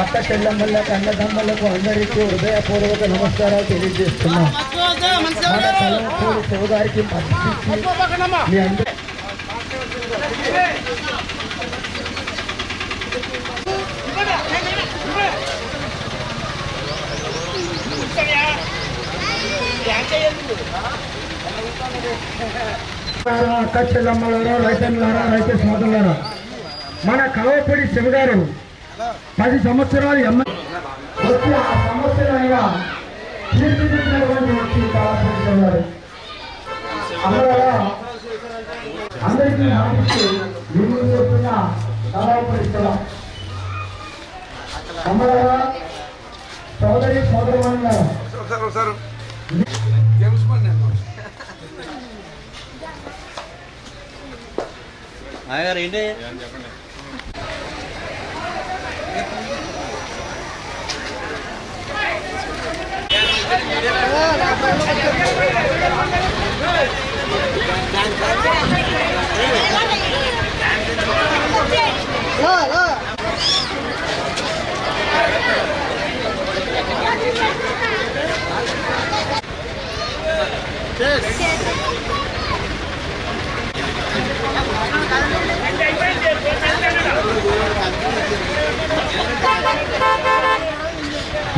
అక్క చెల్లమ్మలకు అన్నదమ్మలకు అందరికీ హృదయపూర్వక నమస్కారాలు తెలియజేస్తున్నాం. మీ అందరి అక్క చెల్లమ్మలారా రైతన్లారా రైతు సోదరులారా. మన కలవపూడి శివ గారు పది సంవత్సరాలు ఎమ్మ వచ్చి ఆ తీర్చిదిద్దినటువంటి వ్యక్తి కలవపూడి అందువల్ల అందరికీ మాటిస్తూ విలువ చేస్తున్న కలవపూడి శివ. అమ్మలారా సోదరి సోదరులారా. ఒకసారి ఏంటి? చెప్పండి బాండ్ నేను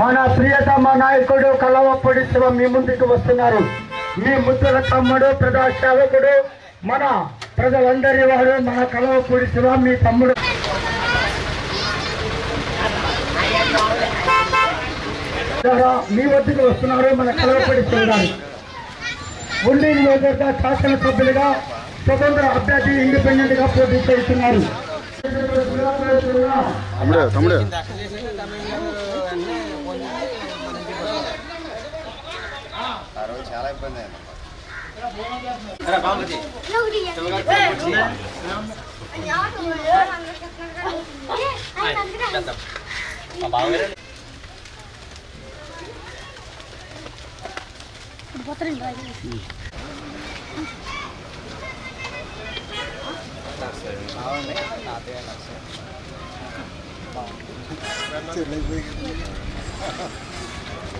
మన ప్రియతమ నాయకుడు కలవప్పటి శివ మీ ముందుకు వస్తున్నారు. మీ ముద్దుల తమ్ముడు ప్రజా సేవకుడు మన ప్రజలందరి వారు మన కలవపూడి శివ మీ తమ్ముడు. మీ వద్దకు వస్తున్నారు మన కలవపూడి శివ గారు. ఉండి నియోజకవర్గ శాసనసభ్యులుగా స్వతంత్ర అభ్యర్థి ఇండిపెండెంట్గా పోటీ చేస్తున్నారు. తమ్ముడు. చాలా ఇబ్బంది అయింది. అవునండి తాతయ్య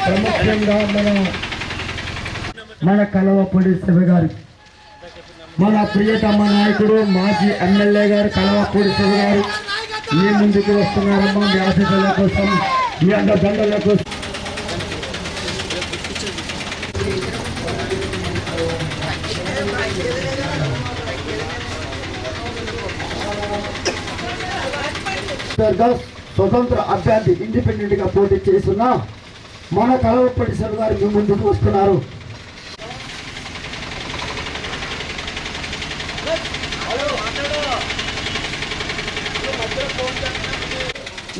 ప్రముఖంగా మన మన కలవపూడి శివ గారు మన ప్రియతమ నాయకుడు మాజీ ఎమ్మెల్యే గారు కలవపూడి శివ గారు. మీ ముందుకు వస్తున్నారమ్మా. మీ ఆశీస్సుల కోసం మీ అండదండల కోసం. స్వతంత్ర అభ్యర్థి ఇండిపెండెంట్గా పోటీ చేస్తున్న మన కలవపడి శివ గారు మీ ముందుకు వస్తున్నారు.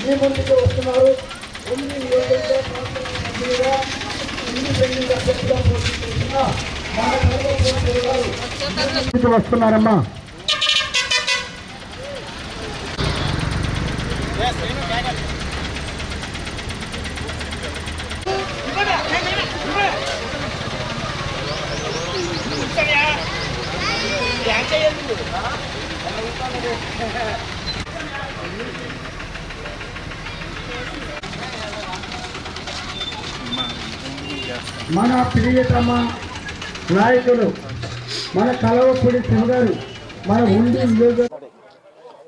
నియమించుకు వస్తున్నారు. ఎన్ని నియోజకవర్గాలుగా వస్తున్నారమ్మా. యాంగ్ చేయండి మన ప్రియతమ నాయకులు మన కలవపూడి శివ గారు మన ఉండి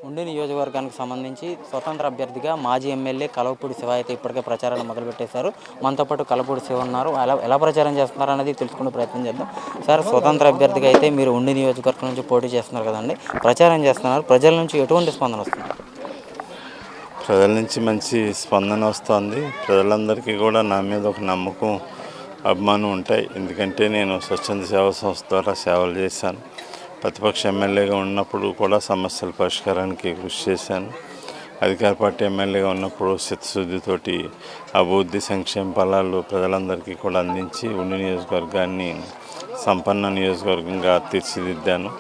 ఉండి నియోజకవర్గానికి సంబంధించి స్వతంత్ర అభ్యర్థిగా మాజీ ఎమ్మెల్యే కలవపూడి శివ అయితే ఇప్పటికే ప్రచారాన్ని మొదలుపెట్టేశారు. మనతో పాటు కలవపూడి శివ ఉన్నారు. ఎలా ఎలా ప్రచారం చేస్తున్నారు అనేది తెలుసుకునే ప్రయత్నం చేద్దాం. సార్ స్వతంత్ర అభ్యర్థిగా అయితే మీరు ఉండి నియోజకవర్గం నుంచి పోటీ చేస్తున్నారు కదండి. ప్రచారం చేస్తున్నారు. ప్రజల నుంచి ఎటువంటి స్పందన వస్తుంది? ప్రజల నుంచి మంచి స్పందన వస్తుంది. ప్రజలందరికీ కూడా నా మీద ఒక నమ్మకం అభిమానం ఉంటాయి. ఎందుకంటే నేను స్వచ్ఛంద సేవా సంస్థ ద్వారా సేవలు చేశాను. ప్రతిపక్ష ఎమ్మెల్యేగా ఉన్నప్పుడు కూడా సమస్యల పరిష్కారానికి కృషి చేశాను. అధికార పార్టీ ఎమ్మెల్యేగా ఉన్నప్పుడు చిత్తశుద్ధితోటి అభివృద్ధి సంక్షేమ ఫలాలు ప్రజలందరికీ కూడా అందించి ఉండి నియోజకవర్గాన్ని సంపన్న నియోజకవర్గంగా తీర్చిదిద్దాను.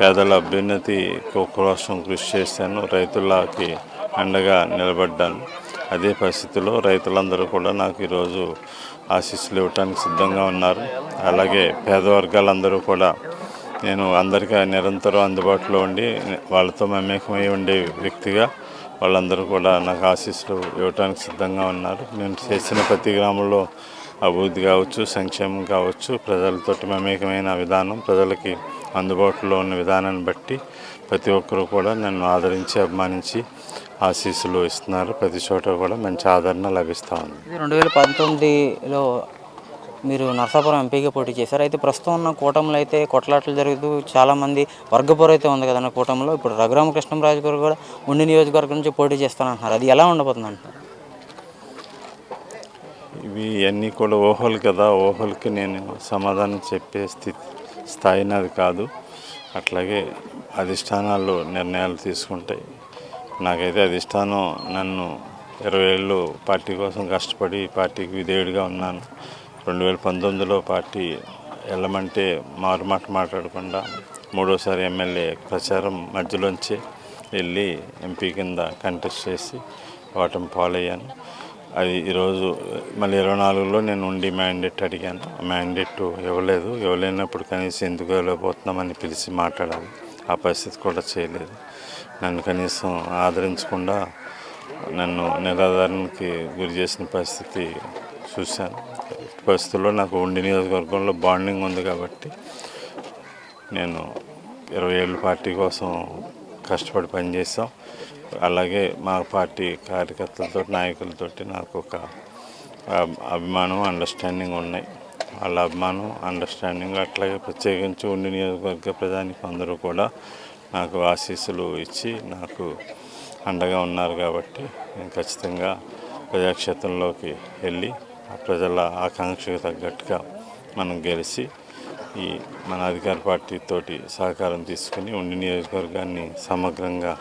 పేదల అభ్యున్నతి కోసం కృషి చేశాను. రైతులకి అండగా నిలబడ్డాను. అదే పరిస్థితిలో రైతులందరూ కూడా నాకు ఈరోజు ఆశీస్సులు ఇవ్వటానికి సిద్ధంగా ఉన్నారు. అలాగే పేదవర్గాలందరూ కూడా నేను అందరికీ నిరంతరం అందుబాటులో ఉండి వాళ్ళతో మమేకమై ఉండే వ్యక్తిగా వాళ్ళందరూ కూడా నాకు ఆశీస్సులు ఇవ్వటానికి సిద్ధంగా ఉన్నారు. నేను చేసిన ప్రతి గ్రామంలో అభివృద్ధి కావచ్చు సంక్షేమం కావచ్చు ప్రజలతోటి మమేకమైన విధానం ప్రజలకి అందుబాటులో ఉన్న విధానాన్ని బట్టి ప్రతి ఒక్కరూ కూడా నన్ను ఆదరించి అభిమానించి ఆశీస్సులు ఇస్తున్నారు. ప్రతి చోట కూడా మంచి ఆదరణ లభిస్తూ ఉంది. రెండు వేల పంతొమ్మిదిలో మీరు నర్సాపురం ఎంపీగా పోటీ చేశారు. అయితే ప్రస్తుతం ఉన్న కూటమిలో అయితే కొట్లాటలు జరుగుతూ చాలామంది వర్గపోరు అయితే ఉంది కదన్న కూటమిలో. ఇప్పుడు రఘురామకృష్ణంరాజు గారు కూడా ఉండి నియోజకవర్గం నుంచి పోటీ చేస్తానంటున్నారు. అది ఎలా ఉండబోతుంది అంటారు? ఇవి అన్నీ కూడా ఊహలు కదా. ఊహలకి నేను సమాధానం చెప్పే స్థితి స్థాయి నాది కాదు. అట్లాగే అధిష్టానాలు నిర్ణయాలు తీసుకుంటాయి నాకైతే అధిష్టానం నన్ను ఇరవై ఏళ్ళు పార్టీ కోసం కష్టపడి పార్టీకి విధేయుడిగా ఉన్నాను. రెండు వేల పంతొమ్మిదిలో పార్టీ వెళ్ళమంటే మారు మాట మాట్లాడకుండా మూడోసారి ఎమ్మెల్యే ప్రచారం మధ్యలోంచి వెళ్ళి ఎంపీ కింద కంటెస్ట్ చేసి ఓటమి పాలయ్యాను. అది ఈరోజు మళ్ళీ ఇరవై నాలుగులో నేను ఉండి మ్యాండేట్ అడిగాను. మ్యాండేట్ ఇవ్వలేదు ఇవ్వలేనప్పుడు కనీసం ఎందుకు ఇవ్వలేకపోతున్నామని పిలిచి మాట్లాడాలి. ఆ పరిస్థితి కూడా చేయలేదు. నన్ను కనీసం ఆదరించకుండా నన్ను నిరాధారణకి గురి చేసిన పరిస్థితి చూశాను. పరిస్థితుల్లో నాకు ఉండి నియోజకవర్గంలో బాండింగ్ ఉంది కాబట్టి నేను ఇరవై ఏళ్ళు పార్టీ కోసం కష్టపడి పనిచేసాం అలాగే మా పార్టీ కార్యకర్తలతో నాయకులతోటి నాకు ఒక అభిమానం అండర్స్టాండింగ్ ఉన్నాయి. వాళ్ళ అభిమానం అండర్స్టాండింగ్ అట్లాగే ప్రత్యేకించి ఉండి నియోజకవర్గ ప్రజానికి అందరూ కూడా నాకు ఆశీస్సులు ఇచ్చి నాకు అండగా ఉన్నారు కాబట్టి నేను ఖచ్చితంగా ప్రజాక్షేత్రంలోకి వెళ్ళి ఆ ప్రజల ఆకాంక్షకు తగ్గట్టుగా మనం గెలిచి ఈ మన అధికార పార్టీతోటి సహకారం తీసుకుని ఉండి నియోజకవర్గాన్ని సమగ్రంగా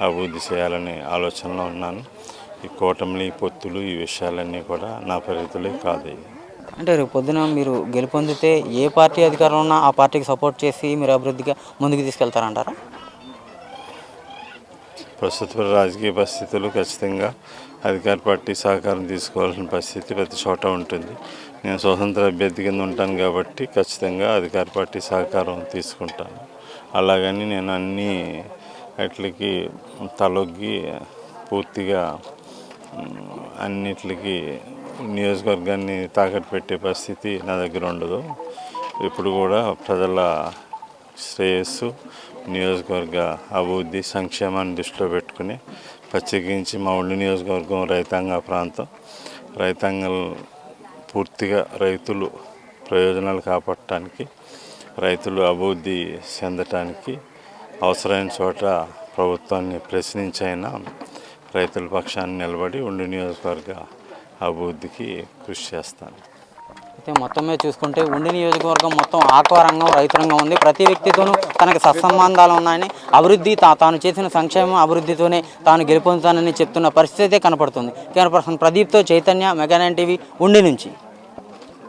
అభివృద్ధి చేయాలనే ఆలోచనలో ఉన్నాను. ఈ కూటమిలు పొత్తులు ఈ విషయాలన్నీ కూడా నా పరిధిలో కాదు అంటే రేపు పొద్దున మీరు గెలుపొందితే ఏ పార్టీ అధికారంలో ఉన్నా ఆ పార్టీకి సపోర్ట్ చేసి మీరు అభివృద్ధిగా ముందుకు తీసుకెళ్తారంటారా? ప్రస్తుత రాజకీయ పరిస్థితులు ఖచ్చితంగా అధికార పార్టీ సహకారం తీసుకోవాల్సిన పరిస్థితి ప్రతి చోట ఉంటుంది. నేను స్వతంత్ర అభ్యర్థి కింద ఉంటాను కాబట్టి ఖచ్చితంగా అధికార పార్టీ సహకారం తీసుకుంటాను. అలాగని నేను అన్ని వాటికి తలొగ్గి పూర్తిగా అన్నిటికీ నియోజకవర్గాన్ని తాకట్టు పెట్టే పరిస్థితి నా దగ్గర ఉండదు. ఇప్పుడు కూడా ప్రజల శ్రేయస్సు నియోజకవర్గ అభివృద్ధి సంక్షేమాన్ని దృష్టిలో పెట్టుకుని ప్రత్యేకించి మా ఉండి నియోజకవర్గం రైతాంగ ప్రాంతం. రైతాంగం పూర్తిగా రైతులు ప్రయోజనాలు కాపాడటానికి రైతులు అభివృద్ధి చెందటానికి అవసరమైన చోట ప్రభుత్వాన్ని ప్రశ్నించైనా రైతుల పక్షాన్ని నిలబడి ఉండి నియోజకవర్గ అభివృద్ధికి కృషి చేస్తాను. అయితే మొత్తం మీద చూసుకుంటే ఉండి నియోజకవర్గం మొత్తం ఆక్వా రైతురంగం ఉంది. ప్రతి వ్యక్తితోనూ తనకి సత్సంబంధాలు ఉన్నాయని అభివృద్ధి తా తాను చేసిన సంక్షేమం అభివృద్ధితోనే తాను గెలుపొందుతానని చెప్తున్న పరిస్థితి కనపడుతుంది. కెమెరా పర్సన్ ప్రదీప్తో చైతన్య మెగానైన్ టీవీ ఉండి నుంచి.